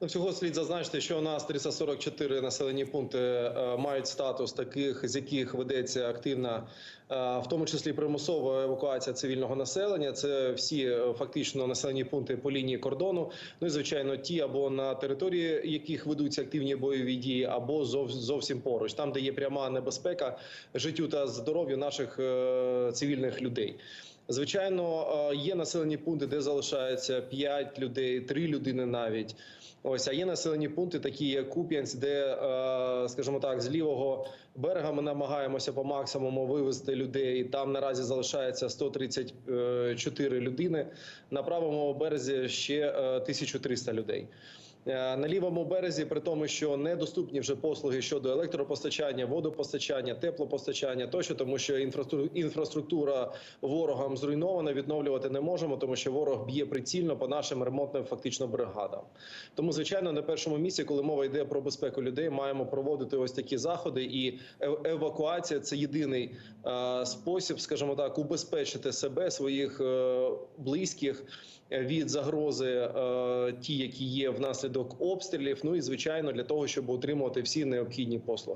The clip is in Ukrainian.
Ну, всього слід зазначити, що у нас 344 населені пункти е, мають статус таких, з яких ведеться активна, е, в тому числі примусова евакуація цивільного населення. Це всі е, фактично населені пункти по лінії кордону. Ну і звичайно, ті або на території яких ведуться активні бойові дії, або зов- зовсім поруч, там, де є пряма небезпека життю та здоров'ю наших цивільних людей. Звичайно, е, є населені пункти, де залишається 5 людей, 3 людини навіть. Ось, а є населені пункти, такі як Куп'янськ, де, е, скажімо так, з лівого берега ми намагаємося по максимуму вивезти людей. Там наразі залишається 134 людини. На правому березі ще е, 1300 людей. Е, На лівому березі, при тому, що недоступні вже послуги щодо електропостачання, водопостачання, теплопостачання, тощо, тому що інфраструктура, ворогам зруйнована, відновлювати не можемо, тому що ворог б'є прицільно по нашим ремонтним фактично бригадам. Тому, звичайно, на першому місці, коли мова йде про безпеку людей, маємо проводити ось такі заходи. І евакуація це єдиний е, спосіб, скажімо так, убезпечити себе, своїх е, близьких від загрози, ті, які є внаслідок обстрілів. Ну і звичайно, для того, щоб отримувати всі необхідні послуги.